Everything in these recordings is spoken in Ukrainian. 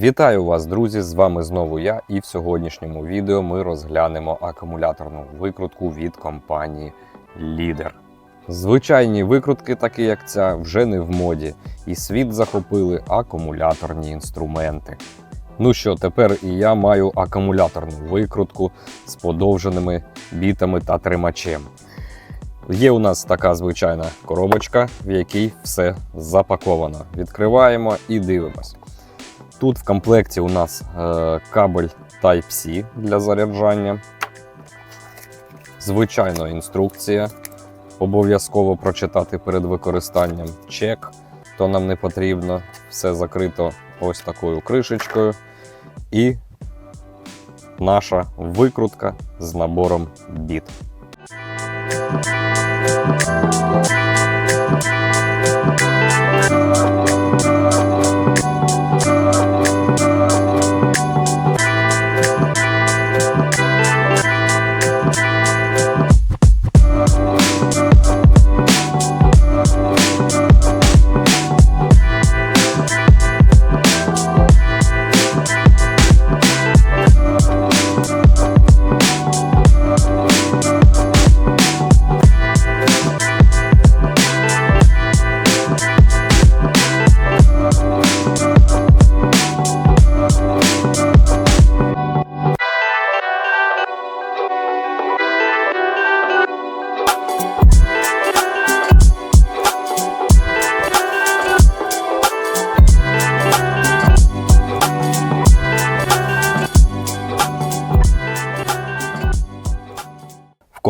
Вітаю вас, друзі! З вами знову я, і в сьогоднішньому відео ми розглянемо акумуляторну викрутку від компанії Лідер. Звичайні викрутки, такі як ця, вже не в моді, і світ захопили акумуляторні інструменти. Ну що, тепер і я маю акумуляторну викрутку з подовженими бітами та тримачем. Є у нас така звичайна коробочка, в якій все запаковано. Відкриваємо і дивимось. Тут в комплекті у нас е, кабель Type-C для заряджання. Звичайно, інструкція. Обов'язково прочитати перед використанням чек, то нам не потрібно. Все закрито ось такою кришечкою. І наша викрутка з набором біт.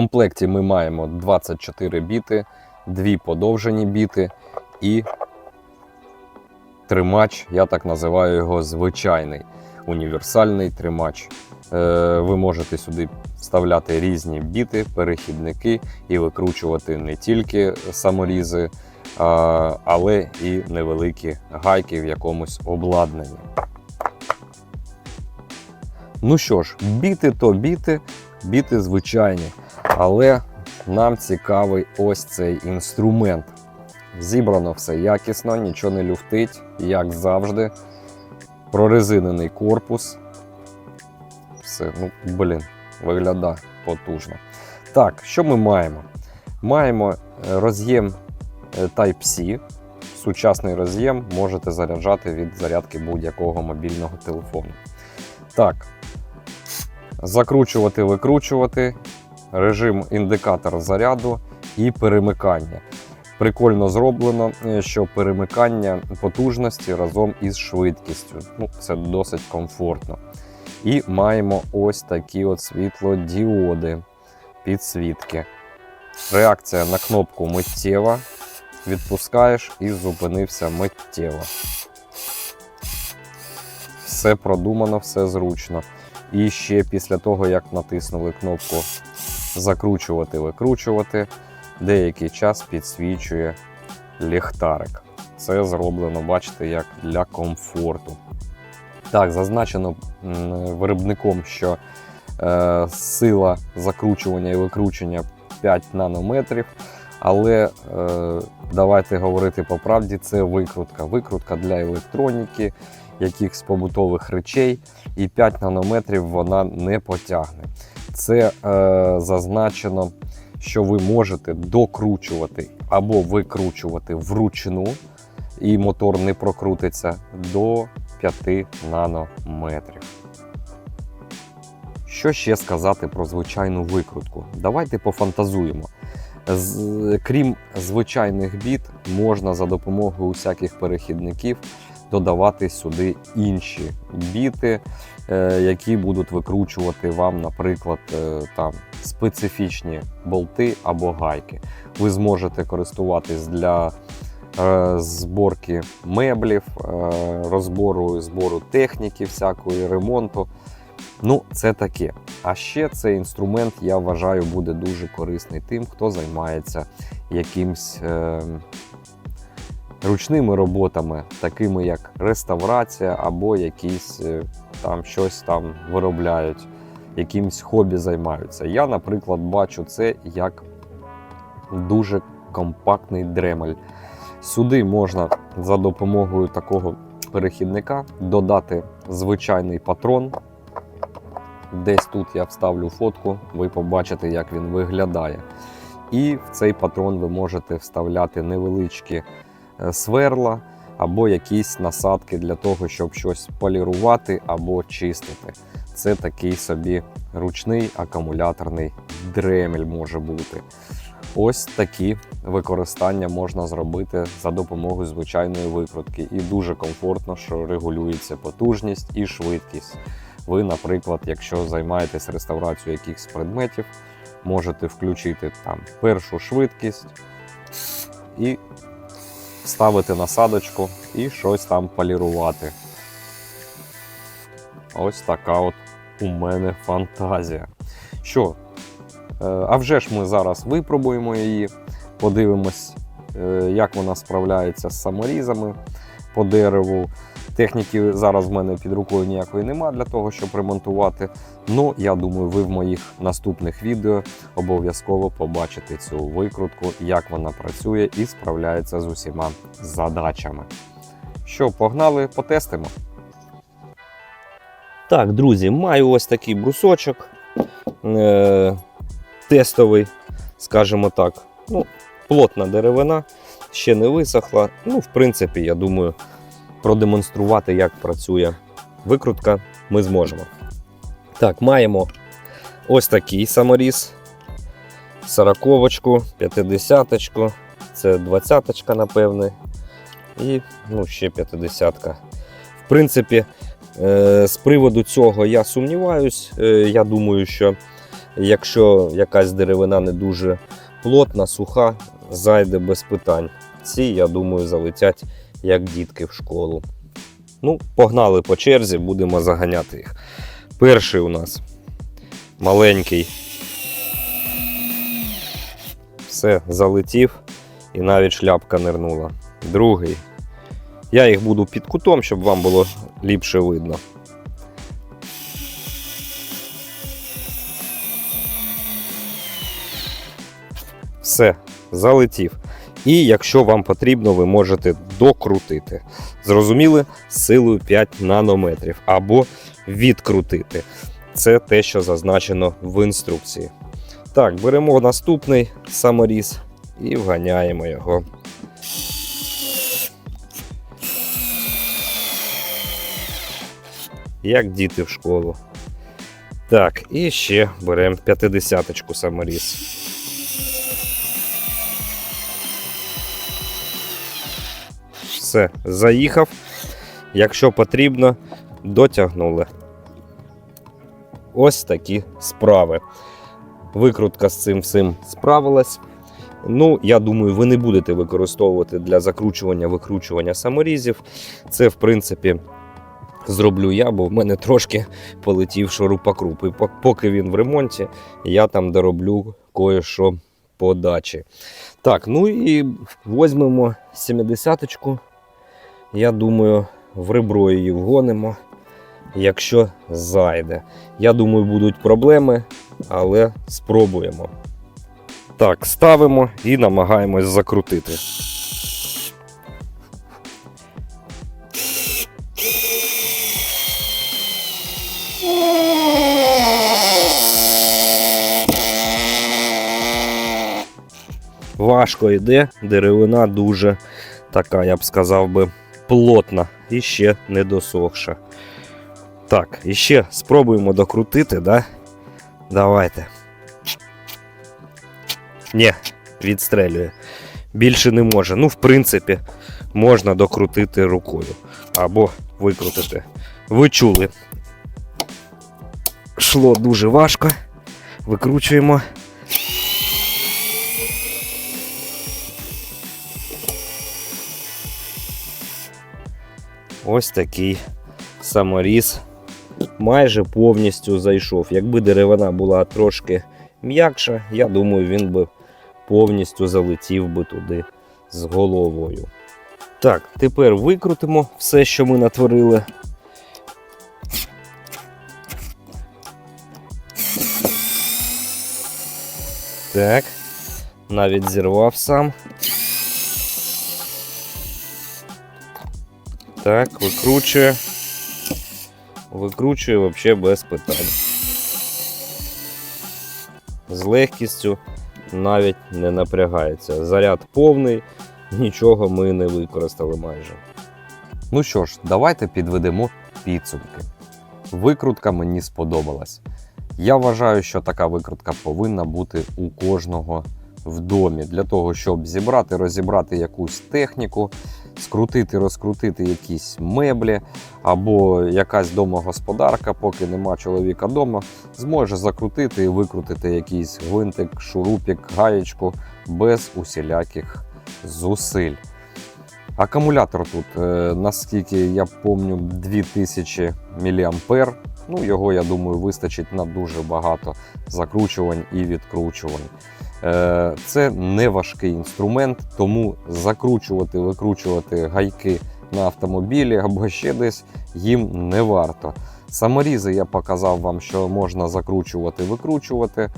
Комплекті ми маємо 24 біти, дві подовжені біти і тримач, я так називаю його звичайний універсальний тримач. Е, Ви можете сюди вставляти різні біти, перехідники і викручувати не тільки саморізи, але і невеликі гайки в якомусь обладнанні. Ну що ж, біти то біти, біти звичайні. Але нам цікавий ось цей інструмент. Зібрано все якісно, нічого не люфтить, як завжди. Прорезинений корпус. Все, ну, блін, виглядає потужно. Так, що ми маємо? Маємо е, роз'єм е, Type-C. Сучасний роз'єм можете заряджати від зарядки будь-якого мобільного телефону. Так, закручувати, викручувати, режим індикатор заряду і перемикання. Прикольно зроблено, е, що перемикання потужності разом із швидкістю. Ну, Це досить комфортно. І маємо ось такі от світлодіоди підсвітки. Реакція на кнопку миттєва. Відпускаєш і зупинився миттєво. Все продумано, все зручно. І ще після того, як натиснули кнопку закручувати, викручувати, деякий час підсвічує ліхтарик. Це зроблено, бачите, як для комфорту. Так, зазначено виробником, що е, сила закручування і викручення 5 нанометрів. Але е, давайте говорити по правді, це викрутка. Викрутка для електроніки, якихось побутових речей, і 5 нанометрів вона не потягне. Це е, зазначено, що ви можете докручувати або викручувати вручну, і мотор не прокрутиться до 5 нанометрів. Що ще сказати про звичайну викрутку? Давайте пофантазуємо. З, крім звичайних біт, можна за допомогою усяких перехідників додавати сюди інші біти, е, які будуть викручувати вам, наприклад, е, там специфічні болти або гайки. Ви зможете користуватись для е, зборки меблів, розбору збору техніки, всякої ремонту. Ну, це таке. А ще цей інструмент, я вважаю, буде дуже корисний тим, хто займається якимсь ручними роботами, такими як реставрація або якісь е, там щось там виробляють, якимсь хобі займаються. Я, наприклад, бачу це як дуже компактний дремель. Сюди можна за допомогою такого перехідника, додати звичайний патрон. Десь тут я вставлю фотку, ви побачите, як він виглядає. І в цей патрон ви можете вставляти невеличкі сверла або якісь насадки для того, щоб щось полірувати або чистити. Це такий собі ручний акумуляторний дремель може бути. Ось такі використання можна зробити за допомогою звичайної викрутки. І дуже комфортно, що регулюється потужність і швидкість. Ви, наприклад, якщо займаєтесь реставрацією якихось предметів, можете включити там першу швидкість і ставити насадочку і щось там полірувати. Ось така от у мене фантазія. Що? е, А вже ж ми зараз випробуємо її, подивимось, е, як вона справляється з саморізами по дереву. Техніки зараз в мене під рукою ніякої нема для того, щоб ремонтувати. Ну, я думаю, ви в моїх наступних відео обов'язково побачите цю викрутку, як вона працює і справляється з усіма задачами. Що, погнали, потестимо. Так, друзі, маю ось такий брусочок е- тестовий, скажімо так. Ну, плотна деревина, ще не висохла. Ну, в принципі, я думаю, продемонструвати, як працює викрутка, ми зможемо. Так, маємо ось такий саморіз. Сороковочку, п'ятидесяточку, це двадцяточка, напевне. І ну, ще п'ятидесятка. В принципі, е, з приводу цього я сумніваюсь. Е, Я думаю, що якщо якась деревина не дуже плотна, суха, зайде без питань. Ці, я думаю, залетять як дітки в школу. Ну, погнали по черзі, будемо заганяти їх. Перший у нас маленький. Все, залетів і навіть шляпка нирнула. Другий. Я їх буду під кутом, щоб вам було ліпше видно. Все, залетів. І якщо вам потрібно, ви можете докрутити. Зрозуміли? Силою 5 нанометрів або відкрутити. Це те, що зазначено в інструкції. Так, беремо наступний саморіз і вганяємо його. Як діти в школу. Так, і ще беремо 50-ку саморіз. Все, заїхав. Якщо потрібно, дотягнули. Ось такі справи. Викрутка з цим всім справилась. Ну, я думаю, ви не будете використовувати для закручування викручування саморізів. Це, в принципі, зроблю я, бо в мене трошки полетів шурупокруп. І поки він в ремонті, я там дороблю кое-що по дачі. Так, ну і візьмемо 70-ку. Я думаю, в ребро її вгонимо, якщо зайде. Я думаю, будуть проблеми, але спробуємо. Так, ставимо і намагаємось закрутити. Важко йде, деревина дуже така, я б сказав би, плотна і ще не досохша. Так, і ще спробуємо докрутити, да? Давайте. Ні, відстрелює. Більше не може. Ну, в принципі, можна докрутити рукою або викрутити. Ви чули. Шло дуже важко. Викручуємо. Ось такий саморіз майже повністю зайшов. Якби деревина була трошки м'якша, я думаю, він би повністю залетів би туди з головою. Так, тепер викрутимо все, що ми натворили. Так, навіть зірвав сам. Так, викручує. Викручує взагалі без питань. З легкістю навіть не напрягається. Заряд повний, нічого ми не використали майже. Ну що ж, давайте підведемо підсумки. Викрутка мені сподобалась. Я вважаю, що така викрутка повинна бути у кожного в домі для того, щоб зібрати, розібрати якусь техніку, скрутити, розкрутити якісь меблі, або якась домогосподарка, поки нема чоловіка вдома, зможе закрутити і викрутити якийсь гвинтик, шурупік, гаєчку без усіляких зусиль. Акумулятор тут, е, наскільки я пам'ятаю, 2000 мА. Ну, його, я думаю, вистачить на дуже багато закручувань і відкручувань. Е, Це не важкий інструмент, тому закручувати, викручувати гайки на автомобілі або ще десь їм не варто. Саморізи я показав вам, що можна закручувати, викручувати.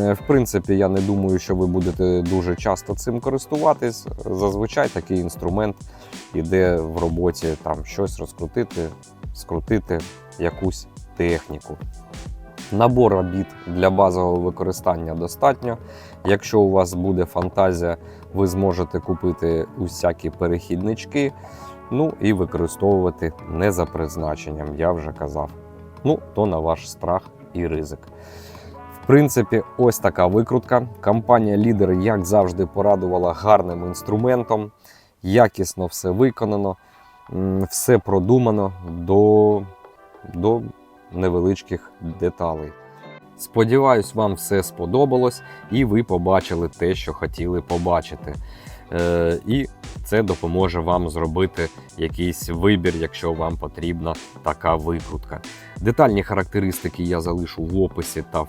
Е, В принципі, я не думаю, що ви будете дуже часто цим користуватись. Зазвичай такий інструмент іде в роботі там щось розкрутити, скрутити якусь техніку. Набор робіт для базового використання достатньо. Якщо у вас буде фантазія, ви зможете купити усякі перехіднички, ну і використовувати не за призначенням, я вже казав. Ну, то на ваш страх і ризик. В принципі, ось така викрутка. Компанія Лідер, як завжди, порадувала гарним інструментом. Якісно все виконано, все продумано до, до невеличких деталей. Сподіваюсь, вам все сподобалось і ви побачили те, що хотіли побачити. Е, і це допоможе вам зробити якийсь вибір, якщо вам потрібна така викрутка. Детальні характеристики я залишу в описі та в,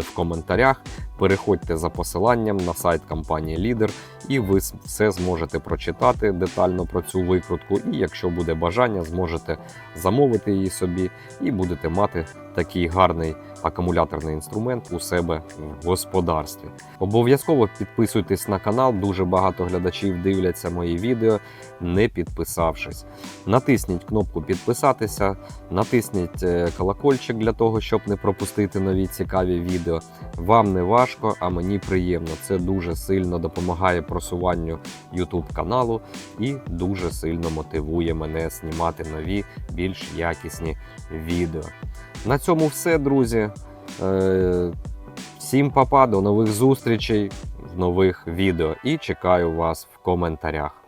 в коментарях. Переходьте за посиланням на сайт компанії Лідер, і ви все зможете прочитати детально про цю викрутку. І якщо буде бажання, зможете замовити її собі і будете мати такий гарний акумуляторний інструмент у себе в господарстві. Обов'язково підписуйтесь на канал. Дуже багато глядачів дивляться мої відео, не підписавшись. Натисніть кнопку підписатися, натисніть колокольчик для того, щоб не пропустити нові цікаві відео. Вам не важко, а мені приємно. Це дуже сильно допомагає просуванню YouTube каналу і дуже сильно мотивує мене знімати нові, більш якісні відео. На цьому все, друзі. Е, Всім папа, до нових зустрічей в нових відео і чекаю вас в коментарях.